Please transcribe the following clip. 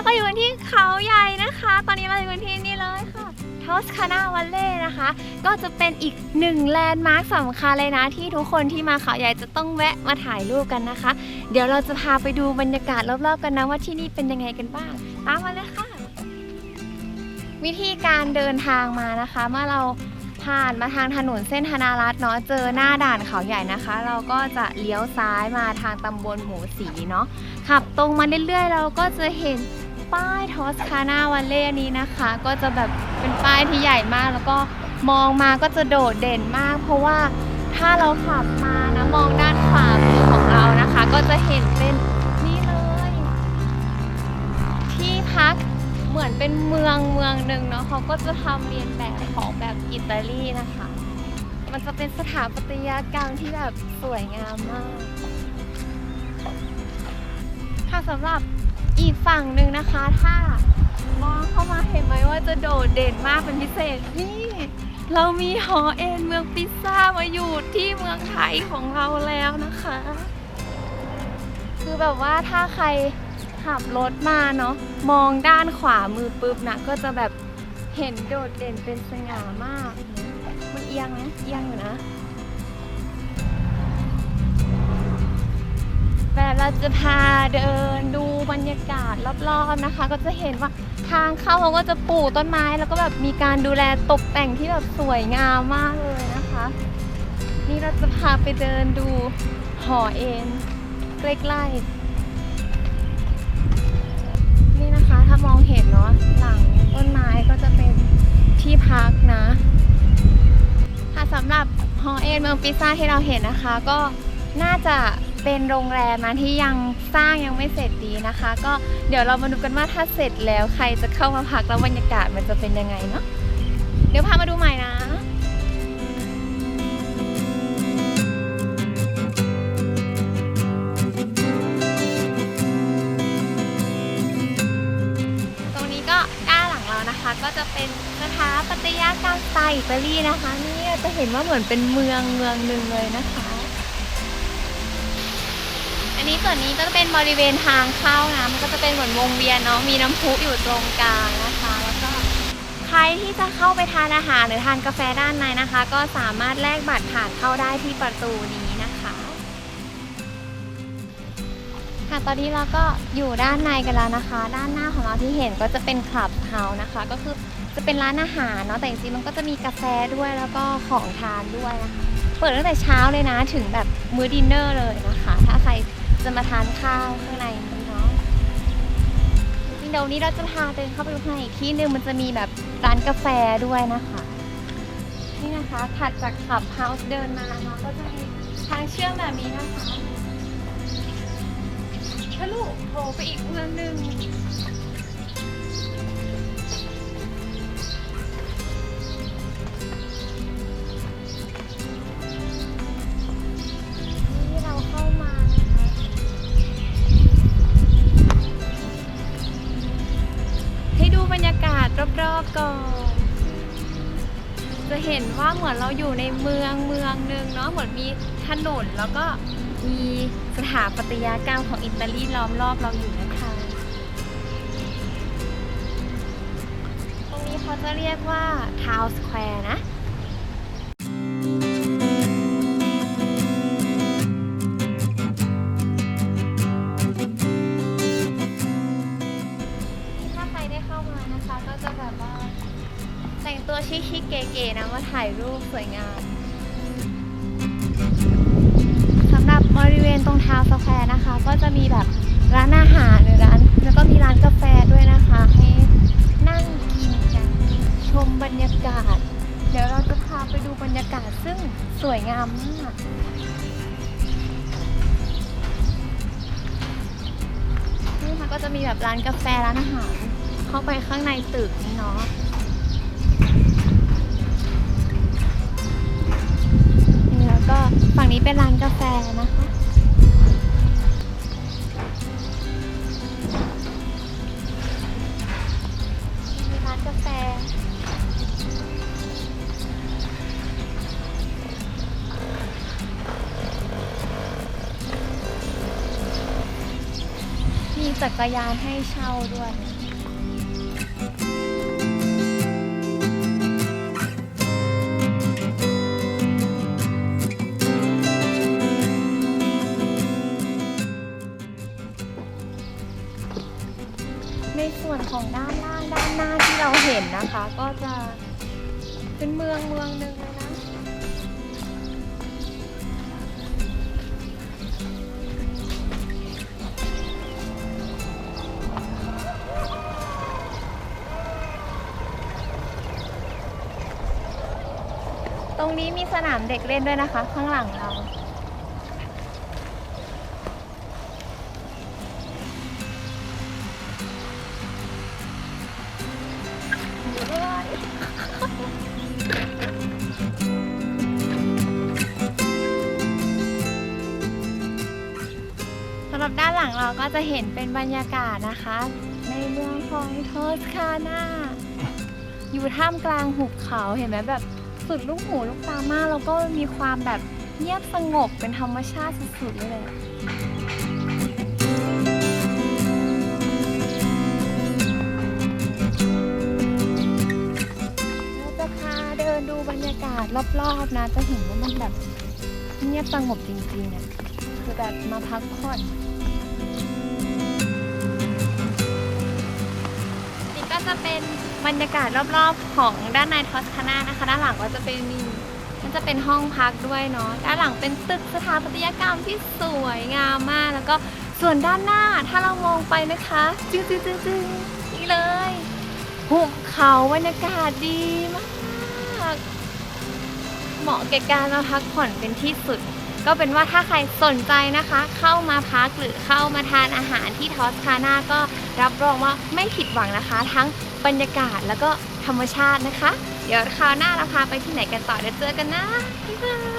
เราก็อยู่กันที่เขาใหญ่นะคะ ตอนนี้เราอยู่กันที่นี่เลยค่ะทอสคานาวัลเล่นะคะ ก็จะเป็นอีกหนึ่งแลนด์มาร์คสำคัญเลยนะ ที่ทุกคนที่มาเขาใหญ่จะต้องแวะมาถ่ายรูปกันนะคะ เดี๋ยวเราจะพาไปดูบรรยากาศรอบๆกันนะว่าที่นี่เป็นยังไงกันบ้างตามมาเลยค่ะ วิธีการเดินทางมานะคะ เมื่อเราผ่านมาทางถนนเส้นธนารัตน์เนาะเจอหน้าด่านเขาใหญ่นะคะ เราก็จะเลี้ยวซ้ายมาทางตำบลหมูสีเนาะขับตรงมาเรื่อยๆ เราก็จะเห็น ป้ายทอสคานาวัลเล่นี้นะคะ ก็จะแบบเป็นป้ายที่ใหญ่มาก แล้วก็มองมาก็จะโดดเด่นมาก เพราะว่าถ้าเราขับมานะมองด้านขวามือของเรานะคะ ก็จะเห็นเป็นนี่เลย ที่พักเหมือนเป็นเมืองเมืองหนึ่งเนาะเขาก็จะทำเรียนแบบของแบบอิตาลีนะคะ มันจะเป็นสถาปัตยกรรมที่แบบสวยงามมากค่ะสำหรับ อีกฝั่งหนึ่งนะคะ ถ้ามองเข้ามาเห็นไหมว่าจะโดดเด่นมากเป็นพิเศษนี่ เรามีหอเอ็นเมืองพิซซ่ามาอยู่ที่เมืองไทยของเราแล้วนะคะ คือแบบว่าถ้าใครขับรถมาเนาะมองด้านขวามือปุ๊บนะก็จะแบบเห็นโดดเด่นเป็นสง่ามาก มันเอียงนะเอียงอยู่นะ แบบเราจะพาเดินดูบรรยากาศรอบๆนะคะ ก็จะเห็นว่าทางเข้าเขาก็จะปลูกต้นไม้แล้วก็แบบมีการดูแลตกแต่งที่แบบสวยงามมากเลยนะคะ นี่เราจะพาไปเดินดูหอเอ็นใกล้ๆนี่นะคะถ้ามองเห็นเนาะหลังต้นไม้ก็จะเป็นที่พักนะ ค่ะสำหรับฮอเอ็นเมืองปิซ่าที่เราเห็นนะคะ ก็น่าจะ เป็นโรงแรมนะที่ยังสร้างยังไม่เสร็จดีนะคะ ก็เดี๋ยวเรามาดูกันว่าถ้าเสร็จแล้วใครจะเข้ามาพักแล้วบรรยากาศมันจะเป็นยังไงเนาะเดี๋ยวพามาดูใหม่นะตรงนี้ก็ด้านหลังเรานะคะก็จะเป็นสถาปัตยกรรมสไตล์อิตาลีนะคะนี่จะเห็นว่าเหมือนเป็นเมืองเมืองหนึ่งเลยนะคะ อันนี้ส่วนนี้ก็จะเป็นบริเวณทางเข้านะมันก็จะเป็นเหมือนวงเวียนเนาะมีน้ำพุอยู่ตรงกลางนะคะ แล้วก็ใครที่จะเข้าไปทานอาหารหรือทานกาแฟด้านในนะคะ ก็สามารถแลกบัตรผ่านเข้าได้ที่ประตูนี้นะคะค่ะตอนนี้เราก็อยู่ด้านในกันแล้วนะคะ ด้านหน้าของเราที่เห็นก็จะเป็นคลับเฮาส์นะคะ ก็คือจะเป็นร้านอาหารเนาะแต่จริงๆมันก็จะมีกาแฟด้วยแล้วก็ของทานด้วยนะคะเปิดตั้งแต่เช้าเลยนะถึงแบบมื้อดินเนอร์เลยนะคะ ถ้าใคร จะมาทานข้าวข้างในนี้เนาะจริงเดี๋ยวนี้เราจะพาเดินเข้าไปดูข้างในอีกที่หนึ่งมันจะมีแบบร้านกาแฟด้วยนะคะ นี่นะคะถัดจากขับเฮาส์เดินมาเนาะก็จะมีทางเชื่อมแบบนี้นะคะทะลุโผล่ไปอีกเมืองหนึ่ง รอบๆก่อน จะเห็นว่าเหมือนเราอยู่ในเมืองเมืองหนึ่งเนาะเหมือนมีถนนแล้วก็มีสถาปัตยกรรมของอิตาลีล้อมรอบเราอยู่นะคะ ตรงนี้เขาจะเรียกว่าทาวสแควร์นะ ชิคๆเก๋ๆนะมาถ่ายรูปสวยงามสำหรับบริเวณตรงทาวสแควร์นะคะ ก็จะมีแบบร้านอาหารหรือร้าน แล้วก็มีร้านกาแฟด้วยนะคะ ให้นั่งกินกันชมบรรยากาศ เดี๋ยวเราจะพาไปดูบรรยากาศซึ่งสวยงามมากนี่ค่ะก็จะมีแบบร้านกาแฟร้านอาหาร เข้าไปข้างในตึกนี่เนาะ ก็ฝั่งนี้เป็นร้านกาแฟนะคะ มีร้านกาแฟ มีจักรยานให้เช่าด้วย นะคะ ก็จะเป็นเมืองเมืองหนึ่งเลยนะตรงนี้มีสนามเด็กเล่นด้วยนะคะ ข้างหลังเรา หรับด้านหลังเราก็จะเห็นเป็นบรรยากาศนะคะ ในเมืองของโทสคานาอยู่ท่ามกลางหุบเขาเห็นไหมแบบสุดลูกหูลูกตามากแล้วก็มีความแบบเงียบสงบเป็นธรรมชาติสุดๆเลยเราจะพาเดินดูบรรยากาศรอบๆนะ จะเห็นว่ามันแบบเงียบสงบจริงๆอะคือแบบมาพักผ่อน จะเป็นบรรยากาศรอบๆของด้านในทอสคานานะคะ ด้านหลังก็จะเป็นมีมันจะเป็นห้องพักด้วยเนาะด้านหลังเป็นตึกสถาปัตยกรรมที่สวยงามมาก แล้วก็ส่วนด้านหน้าถ้าเรามองไปนะคะจึ๊งๆๆๆนี่เลยหุบเขาบรรยากาศดีมาก เหมาะแก่การมาพักผ่อนเป็นที่สุด ก็เป็นว่าถ้าใครสนใจนะคะ เข้ามาพักหรือเข้ามาทานอาหารที่ทอสคาน่าก็รับรองว่าไม่ผิดหวังนะคะ ทั้งบรรยากาศแล้วก็ธรรมชาตินะคะ เดี๋ยวคราวหน้าเราพาไปที่ไหนกันต่อเดี๋ยวเจอกันนะบ๊ายบาย